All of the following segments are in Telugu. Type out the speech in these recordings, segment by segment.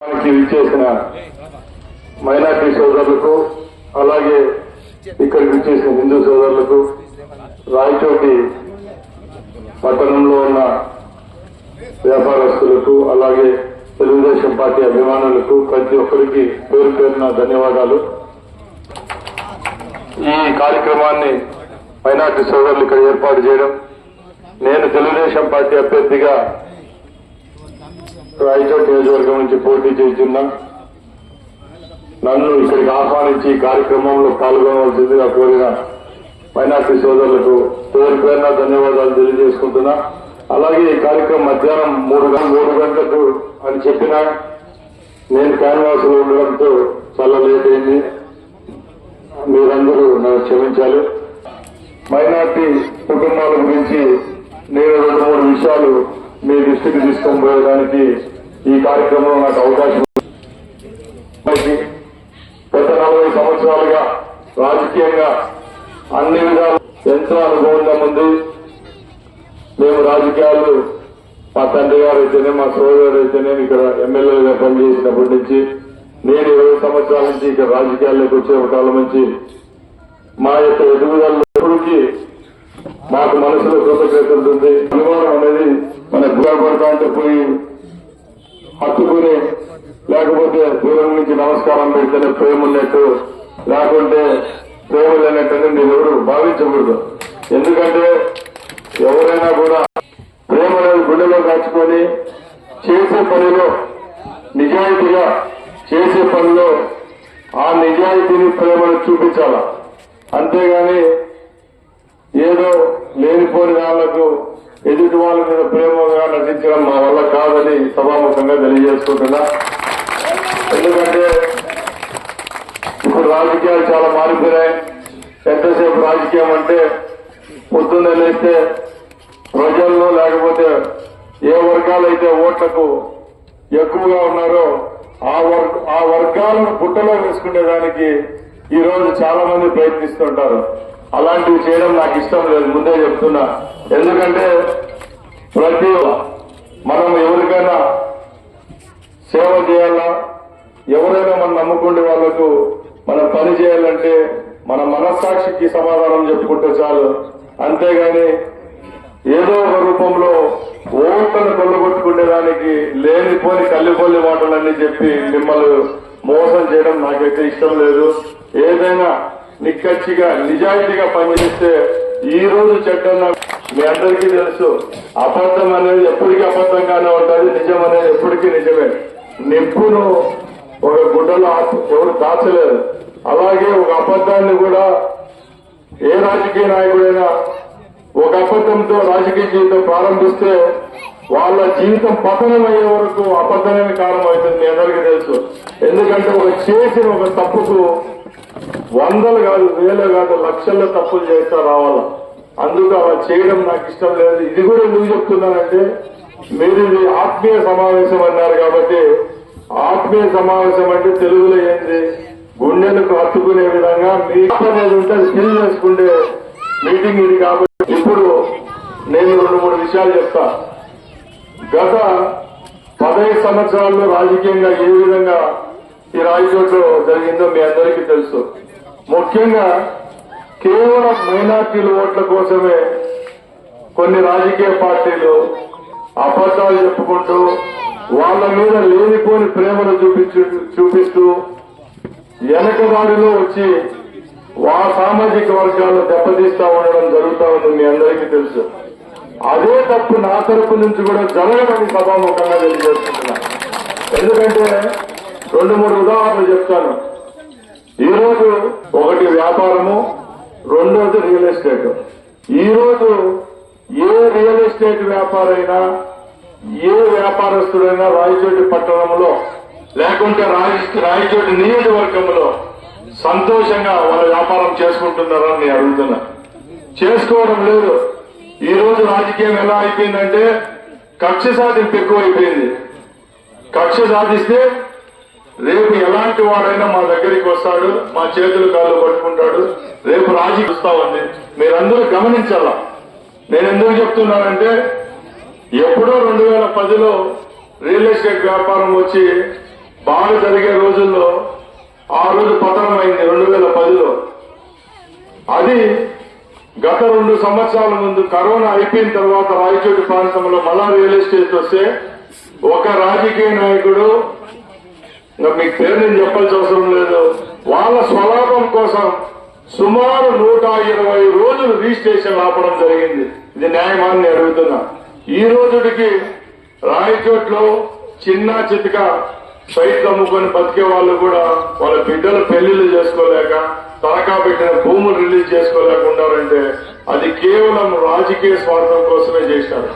విచ్చేసిన మైనార్టీ సోదరులకు అలాగే ఇక్కడికి విచ్చేసిన హిందూ సోదరులకు రాయచోటి పట్టణంలో ఉన్న వ్యాపారస్తులకు అలాగే తెలుగుదేశం పార్టీ అభిమానులకు ప్రతి ఒక్కరికి పేరు పేరున ధన్యవాదాలు. ఈ కార్యక్రమాన్ని మైనార్టీ సోదరులు ఇక్కడ ఏర్పాటు చేయడం నేను తెలుగుదేశం పార్టీ అభ్యర్థిగా రాయచోటి నియోజకవర్గం నుంచి పోటీ చేస్తున్నా నన్ను ఇక్కడికి ఆహ్వానించి కార్యక్రమంలో పాల్గొనవలసిందిగా కోరిన మైనార్టీ సోదరులకు పేరు పేరున ధన్యవాదాలు తెలియజేసుకుంటున్నా. అలాగే ఈ కార్యక్రమం మధ్యాహ్నం మూడు గంటల మూడు గంటలకు అని చెప్పినా నేను క్యాన్వాస్లో ఉండడంతో చాలా లేట్ అయింది. మీరందరూ నన్ను క్షమించాలి. మైనార్టీ కుటుంబాల గురించి నేను రెండు మూడు విషయాలు మీ దృష్టికి తీసుకొని పోయడానికి ఈ కార్యక్రమంలో నాకు అవకాశం ఉంది. గత నలభై సంవత్సరాలుగా రాజకీయంగా అన్ని విధాలు ఎంతో అనుభవంగా ఉంది మేము రాజకీయాలు మా తండ్రి గారు అయితేనే మా సోదరుడు అయితేనే ఇక్కడ ఎమ్మెల్యేగా పనిచేసినప్పటి నుంచి నేను ఇరవై సంవత్సరాల నుంచి ఇక్కడ రాజకీయాల్లోకి వచ్చే కాలం నుంచి మా యొక్క ఎదుగుదల ఎప్పటికీ మాకు మనసులో కృతజ్ఞత ఉంటుంది. అనేది మన ఉపయోగపడతా అంటే పోయి హత్తుకుని లేకపోతే దూరం నుంచి నమస్కారం పెడితేనే ప్రేమ ఉన్నట్టు లేకుంటే ప్రేమ లేనట్టు నేను ఎవరు భావించకూడదు. ఎందుకంటే ఎవరైనా కూడా ప్రేమ అనేది గుండెలో దాచుకొని చేసే పనిలో నిజాయితీగా చేసే పనిలో ఆ నిజాయితీని ప్రేమను చూపించాలా? అంతేగాని ఏదో లేనిపోని వాళ్ళకు ఎదుటి వాళ్ళ మీద ప్రేమగా నటించడం మా వల్ల కాదని సభాముఖంగా తెలియజేసుకుంటున్నా. ఎందుకంటే ఇప్పుడు రాజకీయాలు చాలా మారిపోయాయి ఎంతసేపు రాజకీయం అంటే పొద్దున్న లేస్తే ప్రజల్లో లేకపోతే ఏ వర్గాలైతే ఓట్లకు ఎక్కువగా ఉన్నారో ఆ వర్గ ఆ వర్గాలను పుట్టలో వేసుకునేదానికి ఈరోజు చాలా మంది ప్రయత్నిస్తుంటారు. అలాంటివి చేయడం నాకు ఇష్టం లేదు. ముందే చెప్తున్నా. ఎందుకంటే ప్రతి మనం ఎవరికైనా సేవ చేయాలా? ఎవరైనా మనం నమ్ముకునే వాళ్ళకు మనం పని చేయాలంటే మన మనస్సాక్షికి సమాధానం చెప్పుకుంటే చాలు. అంతేగాని ఏదో ఒక రూపంలో ఓట్లను కొల్లగొట్టుకునేదానికి లేనిపోని కల్లిపోని మాటలన్నీ చెప్పి మిమ్మల్ని మోసం చేయడం నాకైతే ఇష్టం లేదు. ఏదైనా నిక్కచ్చిగా నిజాయితీగా పనిచేస్తే ఈ రోజు చట్టం నాకు- మీ అందరికీ తెలుసు అబద్ధం అనేది ఎప్పటికీ అబద్ధంగానే ఉంటుంది నిజం అనేది ఎప్పటికీ నిజమే. నిప్పును ఒక గుడ్డలో ఎవరు దాచలేరు. అలాగే ఒక అబద్ధాన్ని కూడా ఏ రాజకీయ నాయకుడైనా ఒక అబద్ధంతో రాజకీయ జీవితం ప్రారంభిస్తే వాళ్ళ జీవితం పతనం అయ్యే వరకు అబద్ధమే కారణం అవుతుంది మీ అందరికీ తెలుసు. ఎందుకంటే ఒక చేసిన ఒక తప్పుకు వందలు కాదు వేలు కాదు లక్షల్లో తప్పులు చేస్తా రావాల? అందుకు అలా చేయడం నాకు ఇష్టం లేదు. ఇది కూడా ఎందుకు చెప్తున్నానంటే మీరు ఇది ఆత్మీయ సమావేశం అన్నారు కాబట్టి ఆత్మీయ సమావేశం అంటే తెలుగులో ఏంటి గుండెలకు హత్తుకునే విధంగా మీ అనేది ఉంటే అది ఫిల్ చేసుకుంటే మీటింగ్ ఇది కాబట్టి ఇప్పుడు నేను రెండు మూడు విషయాలు చెప్తా. గత పదహైదు సంవత్సరాల్లో రాజకీయంగా ఏ విధంగా ఈ రాయచోట్లో జరిగిందో మీ అందరికీ తెలుసు. ముఖ్యంగా కేవలం మైనార్టీల ఓట్ల కోసమే కొన్ని రాజకీయ పార్టీలు అబద్దాలు చెప్పుకుంటూ వాళ్ళ మీద లేనిపోని ప్రేమను చూపించు చూపిస్తూ వెనకదాడిలో వచ్చి వా సామాజిక వర్గాలను దెబ్బతీస్తా ఉండడం జరుగుతా ఉంది మీ అందరికీ తెలుసు. అదే తప్పు నా తరపు నుంచి కూడా జరగడం సభాముఖంగా తెలియజేస్తున్నా ఎందుకంటే రెండు మూడు ఉదాహరణలు చెప్తాను. ఈ రోజు ఒకటి వ్యాపారము రెండోది రియల్ ఎస్టేట్. ఈ రోజు ఏ రియల్ ఎస్టేట్ వ్యాపారైనా ఏ వ్యాపారస్తుడైనా రాయచోటి పట్టణంలో లేకుంటే రాయచోటి నియోజకవర్గంలో సంతోషంగా వాళ్ళ వ్యాపారం చేసుకుంటున్నారని నేను అడుగుతున్నా. చేసుకోవడం లేదు. ఈ రోజు రాజకీయం ఎలా అయిపోయిందంటే కక్ష సాధింపు ఎక్కువ అయిపోయింది కక్ష సాధిస్తే రేపు ఎలాంటి వాడైనా మా దగ్గరికి వస్తాడు మా చేతులు కాళ్ళు పట్టుకుంటాడు. రేపు రాజీ వస్తా ఉంది. మీరందరూ గమనించాలా? నేను ఎందుకు చెప్తున్నానంటే ఎప్పుడో రెండు వేల పదిలో రియల్ ఎస్టేట్ వ్యాపారం వచ్చి బాగా జరిగే రోజుల్లో ఆ రోజు పతనం అయింది రెండు వేల పదిలో. అది గత రెండు సంవత్సరాల ముందు కరోనా అయిపోయిన తర్వాత రాయచోటి ప్రాంతంలో మళ్ళా రియల్ ఎస్టేట్ వస్తే ఒక రాజకీయ నాయకుడు ఇంకా మీకు పేరు నేను చెప్పాల్సిన అవసరం లేదు. వాళ్ళ స్వలాభం కోసం సుమారు నూట ఇరవై రోజులు రిజిస్ట్రేషన్ ఆపడం జరిగింది. ఇది న్యాయమాన్ని అడుగుతున్నా. ఈ రోజుడికి రాయచోట్లో చిన్న చితక సైట్లు అమ్ముకొని బతికే వాళ్ళు కూడా వాళ్ళ బిడ్డల పెళ్ళిళ్ళు చేసుకోలేక తనఖా పెట్టిన భూములు రిలీజ్ చేసుకోలేక ఉండాలంటే అది కేవలం రాజకీయ స్వార్థం కోసమే చేశారు.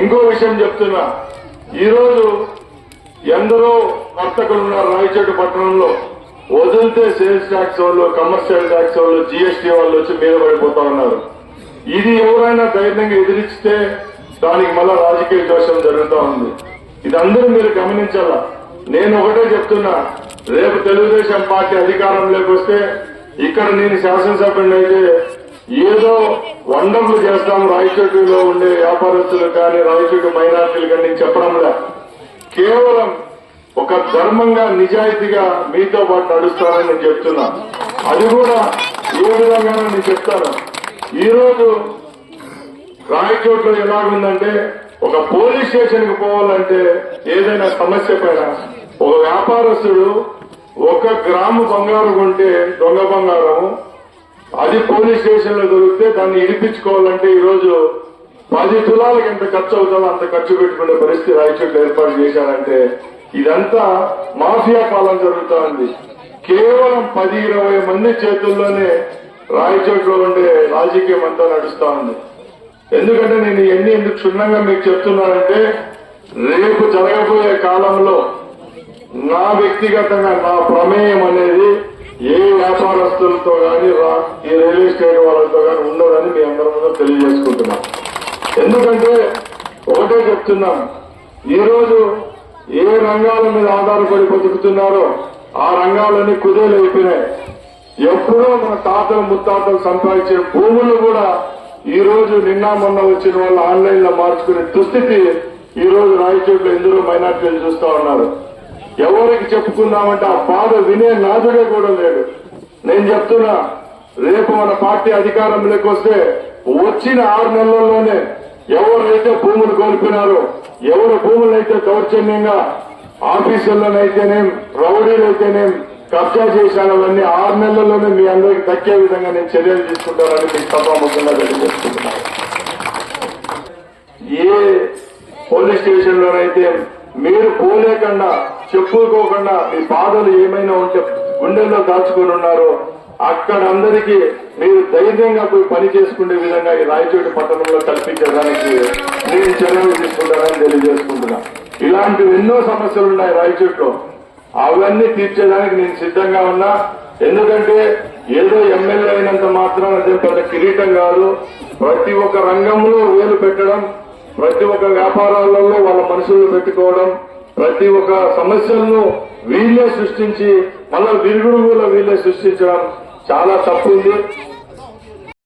ఇంకో విషయం చెప్తున్నా. ఈరోజు ఎందరో వర్తకులు ఉన్నారు రాయచోటి పట్టణంలో. వదిలితే సేల్స్ ట్యాక్స్ వాళ్ళు కమర్షియల్ ట్యాక్స్ వాళ్ళు జీఎస్టీ వాళ్ళు వచ్చి మీద పడిపోతా ఉన్నారు. ఇది ఎవరైనా ధైర్యంగా ఎదిరిస్తే దానికి మళ్ళా రాజకీయ దోషం జరుగుతూ ఉంది. ఇది అందరూ మీరు గమనించాలా? నేను ఒకటే చెప్తున్నా రేపు తెలుగుదేశం పార్టీ అధికారంలోకి వస్తే ఇక్కడ నేను శాసనసభ్యుని అయితే ఏదో వండర్లు చేస్తాం రాయచోటిలో ఉండే వ్యాపారస్తులు కానీ రాయచోటి మైనార్టీలు కానీ నేను చెప్పడంలే కేవలం ఒక ధర్మంగా నిజాయితీగా మీతో పాటు నడుస్తానని నేను చెప్తున్నా. అది కూడా ఏ విధంగా నేను చెప్తాను. ఈరోజు రోజు రాయచోట్లో ఎలాగుందంటే ఒక పోలీస్ స్టేషన్కి పోవాలంటే ఏదైనా సమస్య పైన ఒక వ్యాపారస్తుడు ఒక గ్రాము బంగారం కొంటే దొంగ బంగారము అది పోలీస్ స్టేషన్లో దొరికితే దాన్ని ఇడిపించుకోవాలంటే ఈరోజు పది తులాలకు ఎంత ఖర్చు అవుతుందో అంత ఖర్చు పెట్టుకునే పరిస్థితి రాయచోట్లు ఏర్పాటు చేశారంటే ఇదంతా మాఫియా కాలం జరుగుతా ఉంది కేవలం పది ఇరవై మంది చేతుల్లోనే రాయచోట్లో ఉండే రాజకీయం అంతా నడుస్తా ఉంది ఎందుకంటే నేను ఎన్ని ఎందుకు క్షుణ్ణంగా మీకు చెప్తున్నానంటే రేపు జరగబోయే కాలంలో నా వ్యక్తిగతంగా నా ప్రమేయం అనేది ఏ వ్యాపారస్తులతో కానీ ఈ రైల్వే స్టేషన్ వాళ్ళతో కానీ ఉండదని మీ అందరి ముందు తెలియజేసుకుంటున్నాను. ఎందుకంటే ఒకటే చెప్తున్నాం. ఈరోజు ఏ రంగాల మీద ఆధారపడి బతుకుతున్నారో ఆ రంగాలన్నీ కుదేలైపోయినాయి ఎప్పుడో మన తాతలు ముత్తాతలు సంపాదించే భూములు కూడా ఈ రోజు నిన్న మొన్న వచ్చిన వాళ్ళు ఆన్లైన్లో మార్చుకునే దుస్థితి ఈ రోజు ఎందులో ఎందరో మైనార్టీలు చూస్తా ఉన్నారు. ఎవరికి చెప్పుకుందామంటే ఆ బాధ వినే నాదుడే కూడా లేడు. నేను చెప్తున్నా రేపు మన పార్టీ అధికారంలోకి వస్తే వచ్చిన ఆరు నెలల్లోనే ఎవరినైతే భూములు కోల్పోయినారో ఎవరు భూములైతే దౌర్జన్యంగా ఆఫీసుల్లోనైతేనేం రౌడీలైతేనేం కబ్జా చేశానవన్నీ ఆరు నెలల్లోనే మీ అందరికి దక్కే విధంగా నేను చర్యలు తీసుకుంటానని మీకు సభాముఖంగా తెలియజేసుకుంటున్నాను. ఏ పోలీస్ స్టేషన్ లోనైతే మీరు పోలేకుండా చెప్పుకోకుండా మీ బాధలు ఏమైనా ఉంటే గుండెల్లో దాచుకొని ఉన్నారో అక్కడ అందరికీ మీరు ధైర్యంగా పోయి పని చేసుకునే విధంగా ఈ రాయచోటి పట్టణంలో కల్పించడానికి నేను చర్యలు తీసుకుంటానని తెలియజేసుకుంటున్నా. ఇలాంటివి ఎన్నో సమస్యలు ఉన్నాయి రాయచోట్లో. అవన్నీ తీర్చేదానికి నేను సిద్ధంగా ఉన్నా. ఎందుకంటే ఏదో ఎమ్మెల్యే అయినంత మాత్రం అదే పెద్ద కిరీటం కాదు. ప్రతి ఒక్క రంగంలో వేలు పెట్టడం ప్రతి ఒక్క వ్యాపారాలలో వాళ్ళ మనుషులు పెట్టుకోవడం ప్రతి ఒక్క సమస్యలను వీళ్ళే సృష్టించి మళ్ళీ విరుగుడు వీళ్ళే సృష్టించడం చాలా తప్పు ఉంది.